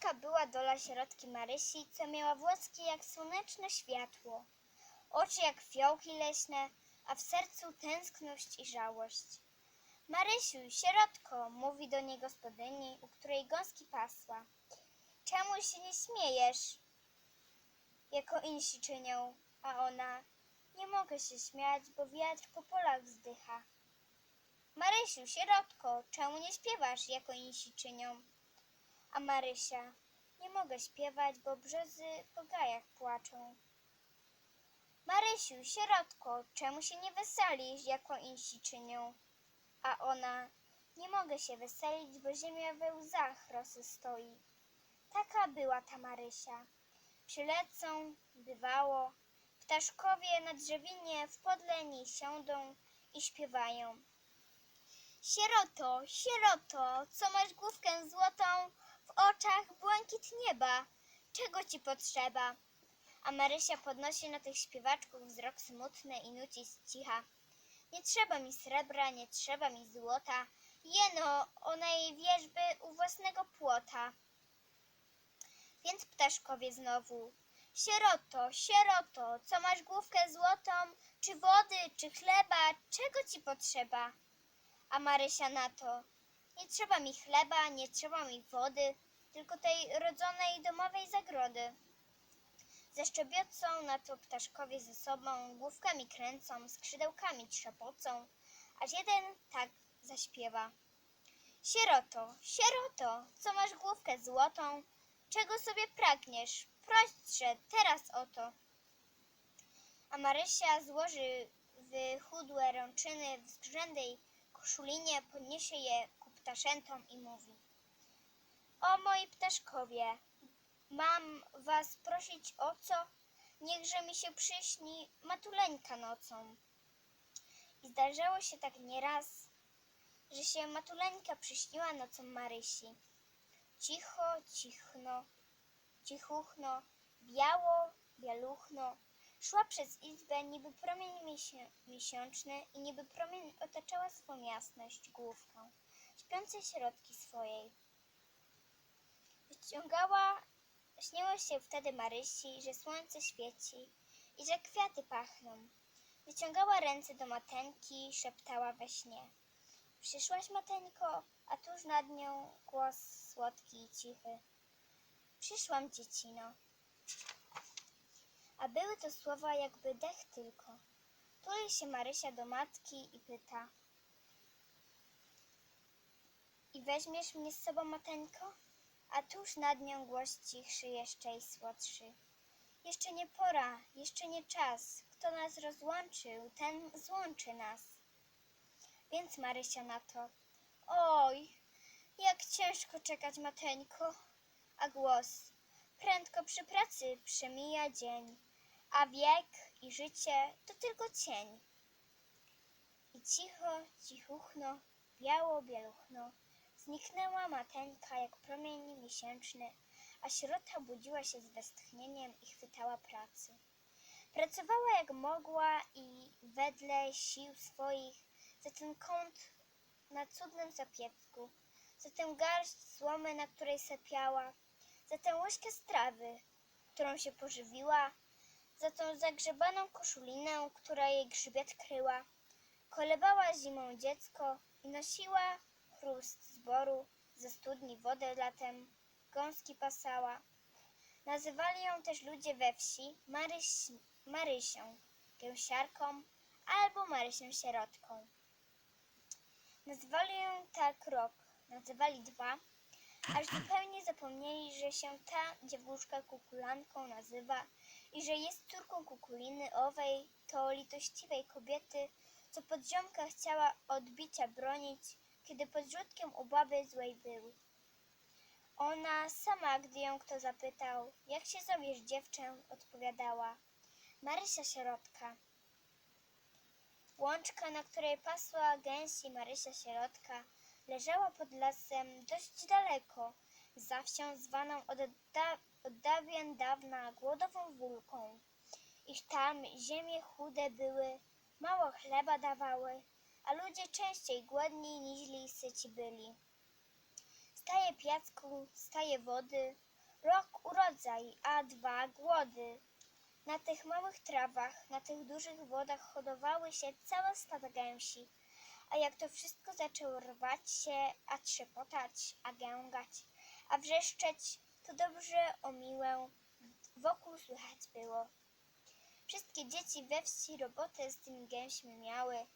Taka była dola sierotki Marysi, co miała włoskie jak słoneczne światło, oczy jak fiołki leśne, a w sercu tęskność i żałość. Marysiu, sierotko, mówi do niej gospodyni, u której gąski pasła. Czemu się nie śmiejesz, jako insi czynią? A ona, nie mogę się śmiać, bo wiatr po polach wzdycha. Marysiu, sierotko, czemu nie śpiewasz, jako insi czynią? A Marysia, nie mogę śpiewać, bo brzozy po gajach płaczą. Marysiu, sierotko, czemu się nie weselisz, jako insi czynią? A ona, nie mogę się weselić, bo ziemia we łzach rosy stoi. Taka była ta Marysia. Przylecą, bywało, ptaszkowie na drzewinie w podleni siądą i śpiewają. Sieroto, sieroto, co masz główkę złotą, oczach błękit nieba, czego ci potrzeba? A Marysia podnosi na tych śpiewaczków wzrok smutny i nuci z cicha. Nie trzeba mi srebra, nie trzeba mi złota, jeno ona jej wierzby u własnego płota. Więc ptaszkowie znowu, sieroto, sieroto, co masz główkę złotą, czy wody, czy chleba, czego ci potrzeba? A Marysia na to, nie trzeba mi chleba, nie trzeba mi wody, tylko tej rodzonej domowej zagrody. Zeszczebiocą na to ptaszkowie ze sobą, główkami kręcą, skrzydełkami trzepocą, aż jeden tak zaśpiewa. Sieroto, sieroto, co masz główkę złotą, czego sobie pragniesz, prośże teraz oto. A Marysia złoży wychudłe rączyny w zgrzędej koszulinie, podniesie je ku ptaszętom i mówi. O moi ptaszkowie, mam was prosić o co? Niechże mi się przyśni matuleńka nocą. I zdarzało się tak nieraz, że się matuleńka przyśniła nocą Marysi. Cicho, cichno, cichuchno, biało, bialuchno, szła przez izbę niby promień miesię- i niby promień otaczała swą jasność główką śpiącej środki swojej. Wyciągała, śniło się wtedy Marysi, że słońce świeci i że kwiaty pachną. Wyciągała ręce do mateńki, szeptała we śnie. Przyszłaś, mateńko, a tuż nad nią głos słodki i cichy. Przyszłam, dziecino. A były to słowa jakby dech tylko. Tuli się Marysia do matki i pyta. I weźmiesz mnie z sobą, mateńko? A tuż nad nią głos cichszy jeszcze i słodszy. Jeszcze nie pora, jeszcze nie czas. Kto nas rozłączył, ten złączy nas. Więc Marysia na to. Oj, jak ciężko czekać, mateńko. A głos. Prędko przy pracy przemija dzień, a wiek i życie to tylko cień. I cicho, cichuchno, biało, bieluchno, zniknęła mateńka jak promień miesięczny, a sierota budziła się z westchnieniem i chwytała pracy. Pracowała jak mogła i wedle sił swoich za ten kąt na cudnym zapiecku, za tę garść słomy, na której sypiała, za tę łyżkę strawy, którą się pożywiła, za tą zagrzebaną koszulinę, która jej grzbiet kryła. Kolebała zimą dziecko i nosiła chrust zboru, ze studni wodę latem, gąski pasała. Nazywali ją też ludzie we wsi Maryś, Marysią, gęsiarką albo Marysią sierotką. Nazywali ją tak rok, nazywali dwa, aż zupełnie zapomnieli, że się ta dziewuszka kukulanką nazywa i że jest córką kukuliny owej, to litościwej kobiety, co podziomka chciała odbicia bronić, kiedy pod rzutkiem u baby złej był. Ona sama, gdy ją kto zapytał, jak się zowiesz dziewczę, odpowiadała, Marysia sierotka. Łączka, na której pasła gęsi Marysia sierotka, leżała pod lasem dość daleko, za wsią zwaną od, da, od dawien dawna głodową wólką. Iż tam ziemie chude były, mało chleba dawały, a ludzie częściej głodni niźli syci byli. Staje piasku, staje wody, Rok urodzaj, a dwa głody. Na tych małych trawach, na tych dużych wodach hodowały się całe stada gęsi. A jak to wszystko zaczęło rwać się, a trzepotać, a gęgać, a wrzeszczeć, to dobrze o miłę wokół słychać było. Wszystkie dzieci we wsi robotę z tymi gęśmi miały,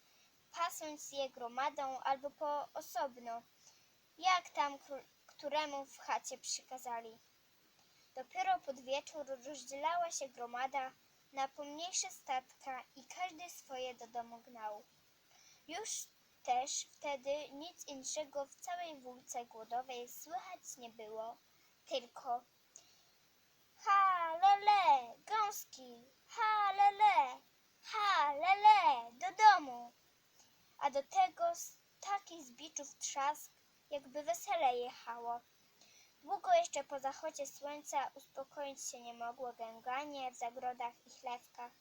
pasąc je gromadą albo po osobno, jak tam któremu w chacie przykazali. Dopiero pod wieczór rozdzielała się gromada na pomniejsze statka i każdy swoje do domu gnał. Już też wtedy nic innego w całej wólce głodowej słychać nie było, tylko ha lele, gąski, ha lele, ha lele, do domu. A do tego taki z biczów trzask, jakby wesele jechało. Długo jeszcze po zachodzie słońca uspokoić się nie mogło gęganie w zagrodach i chlewkach,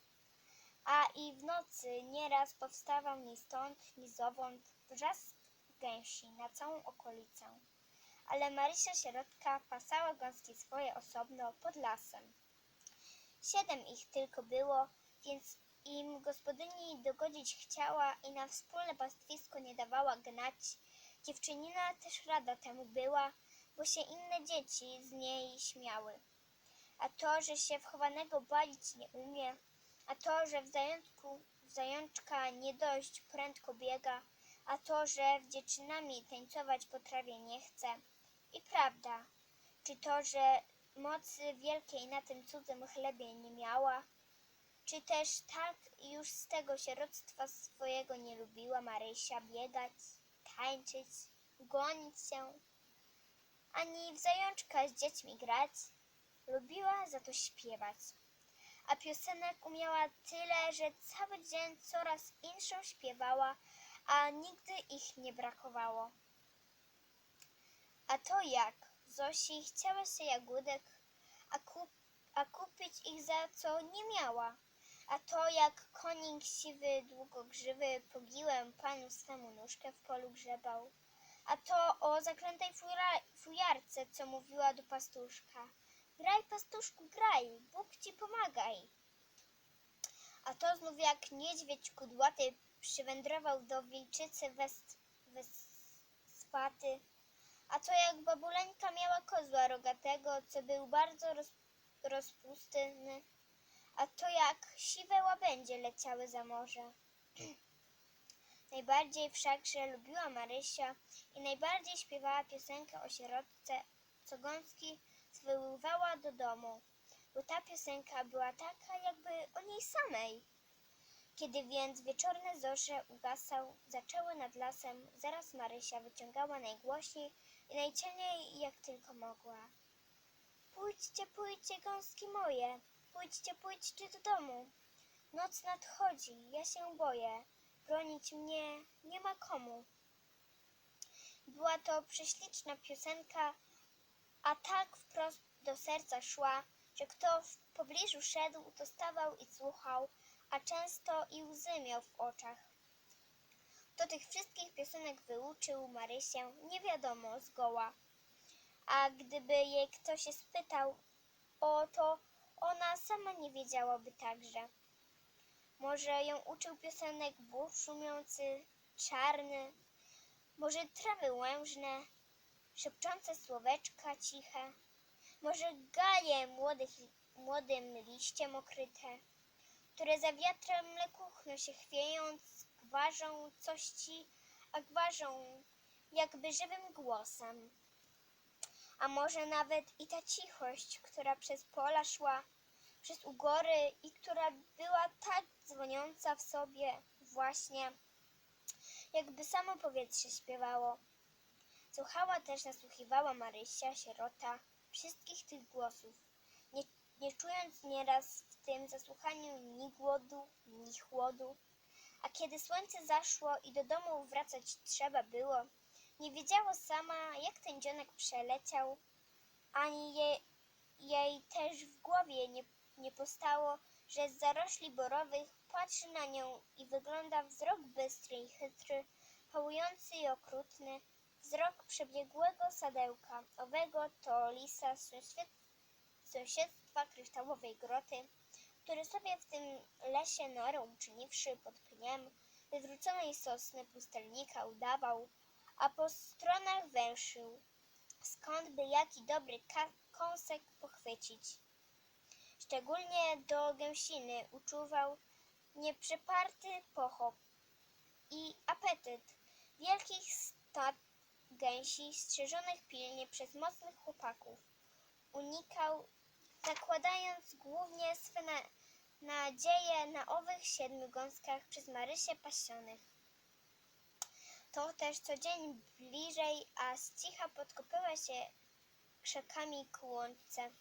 a i w nocy nieraz powstawał ni stąd, ni zowąd wrzask gęsi na całą okolicę. Ale Marysia sierotka pasała gąski swoje osobno pod lasem. Siedem ich tylko było, więc gospodyni dogodzić chciała i na wspólne pastwisko nie dawała gnać, dziewczynina też rada temu była, bo się inne dzieci z niej śmiały. A to, że się wchowanego balić nie umie, a to, że w zajączku w zajączka nie dość prędko biega, a to, że w dziewczynami tańcować po trawie nie chce. I prawda, czy to, że mocy wielkiej na tym cudzym chlebie nie miała, czy też tak już z tego sieroctwa swojego nie lubiła Marysia biegać, tańczyć, gonić się, ani w zajączka z dziećmi grać, lubiła za to śpiewać. A piosenek umiała tyle, że cały dzień coraz inszą śpiewała, a nigdy ich nie brakowało. A to jak Zosi chciała się jagódek, a, kup, a kupić ich za co nie miała. A to jak konik siwy, długogrzywy, pogiłem panu swemu nóżkę w polu grzebał. A to o zaklętej fujarce, co mówiła do pastuszka. Graj, pastuszku, graj, Bóg ci pomagaj. A to znów jak niedźwiedź kudłaty przywędrował do wilczycy west, wespaty. A to jak babuleńka miała kozła rogatego, co był bardzo roz, rozpustny. A to jak siwe łabędzie leciały za morze. Najbardziej wszakże lubiła Marysia i najbardziej śpiewała piosenkę o sierotce, co gąski zwoływała do domu, bo ta piosenka była taka jakby o niej samej. Kiedy więc wieczorne zorze ugasał, zaczęły nad lasem, zaraz Marysia wyciągała najgłośniej i najciemniej jak tylko mogła. Pójdźcie, pójdźcie, gąski moje, pójdźcie, pójdźcie do domu. Noc nadchodzi, ja się boję, bronić mnie nie ma komu. Była to prześliczna piosenka, a tak wprost do serca szła, że kto w pobliżu szedł, to stawał i słuchał, a często i łzy miał w oczach. Do tych wszystkich piosenek wyuczył Marysię nie wiadomo zgoła, a gdyby jej ktoś się spytał o to, ona sama nie wiedziałaby także. Może ją uczył piosenek burz szumiący, czarny, może trawy łężne, szepczące słoweczka ciche, może gaje młodych, młodym liściem okryte, które za wiatrem mlekuchno się chwiejąc, gwarzą coś ci, a gwarzą jakby żywym głosem. A może nawet i ta cichość, która przez pola szła, przez ugory i która była tak dzwoniąca w sobie właśnie, jakby samo powietrze śpiewało. Słuchała też, nasłuchiwała Marysia, sierota, wszystkich tych głosów, nie, nie czując nieraz w tym zasłuchaniu ni głodu, ni chłodu. A kiedy słońce zaszło i do domu wracać trzeba było, nie wiedziała sama, jak ten dzionek przeleciał, ani je, jej też w głowie nie, nie postało, że z zarośli borowych patrzy na nią i wygląda wzrok bystry i chytry, pałujący i okrutny, wzrok przebiegłego sadełka, owego to lisa sąsiedztwa kryształowej groty, który sobie w tym lesie norę uczyniwszy pod pniem wywróconej sosny pustelnika udawał, a po stronach węszył, skąd by jaki dobry kąsek pochwycić. Szczególnie do gęsiny uczuwał nieprzeparty pochop i apetyt wielkich stad gęsi strzeżonych pilnie przez mocnych chłopaków. Unikał, zakładając głównie swe na, nadzieje na owych siedmiu gąskach przez Marysię pasionych. To też co dzień bliżej, a z cicha podkopyła się krzakami ku łące.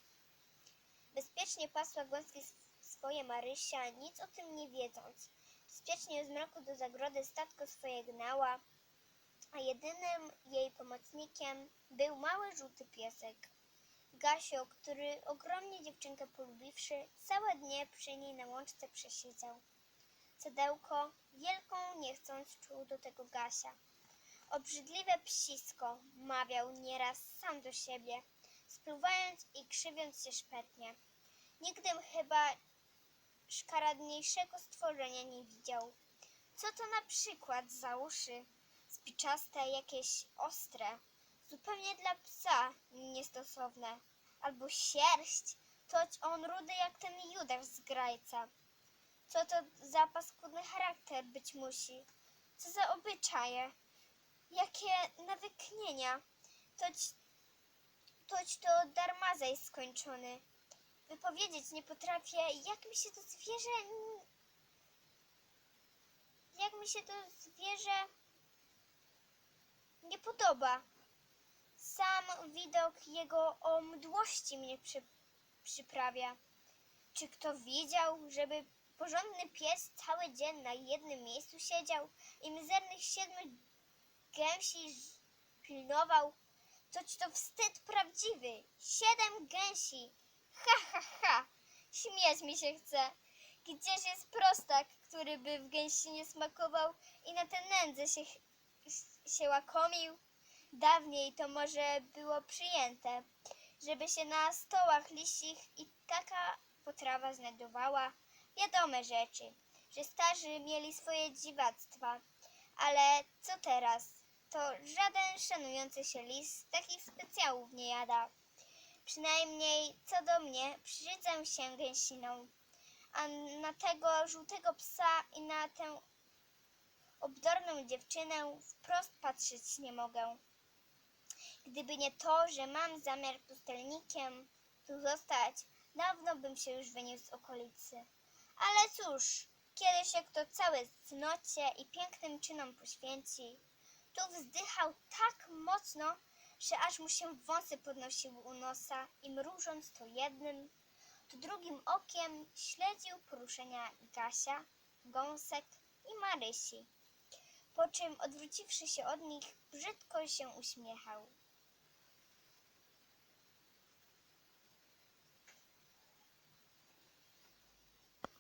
Bezpiecznie pasła gąski sw- swoje Marysia, nic o tym nie wiedząc. Bezpiecznie z mroku do zagrody statko swoje gnała, a jedynym jej pomocnikiem był mały żółty piesek. Gasio, który ogromnie dziewczynkę polubiwszy, całe dnie przy niej na łączce przesiedział. Cedełko, wielką nie chcąc, czuł do tego Gasia. Obrzydliwe psisko, mawiał nieraz sam do siebie, spluwając i krzywiąc się szpetnie. Nigdym chyba szkaradniejszego stworzenia nie widział. Co to na przykład za uszy? Spiczaste, jakieś ostre, zupełnie dla psa niestosowne. Albo sierść, toć on rudy jak ten Judasz z Grajca. Co to za paskudny charakter być musi? Co za obyczaje? Jakie nawyknienia? Toć, toć to darmazej skończony. Wypowiedzieć nie potrafię, jak mi się to zwierzę... Jak mi się to zwierzę nie podoba. Sam widok jego o mdłości mnie przy, przyprawia. Czy kto widział, żeby porządny pies cały dzień na jednym miejscu siedział i mizernych siedmiu gęsi pilnował? Toć to wstyd prawdziwy. Siedem gęsi. Ha, ha, ha. Śmiać mi się chce. Gdzież jest prostak, który by w gęsinie smakował i na tę nędzę się, się łakomił? Dawniej to może było przyjęte, żeby się na stołach liścich i taka potrawa znajdowała. Wiadome rzeczy, że starzy mieli swoje dziwactwa, ale co teraz? To żaden szanujący się lis takich specjałów nie jada. Przynajmniej co do mnie, brzydzę się gęsiną, a na tego żółtego psa i na tę obdorną dziewczynę wprost patrzeć nie mogę. Gdyby nie to, że mam zamiar pustelnikiem tu zostać, dawno bym się już wyniósł z okolicy. Ale cóż, kiedy się kto cały cnocie i pięknym czynom poświęci, tu wzdychał tak mocno, że aż mu się wąsy podnosiły u nosa i mrużąc to jednym, to drugim okiem śledził poruszenia Gasia, Gąsek i Marysi, po czym odwróciwszy się od nich, brzydko się uśmiechał.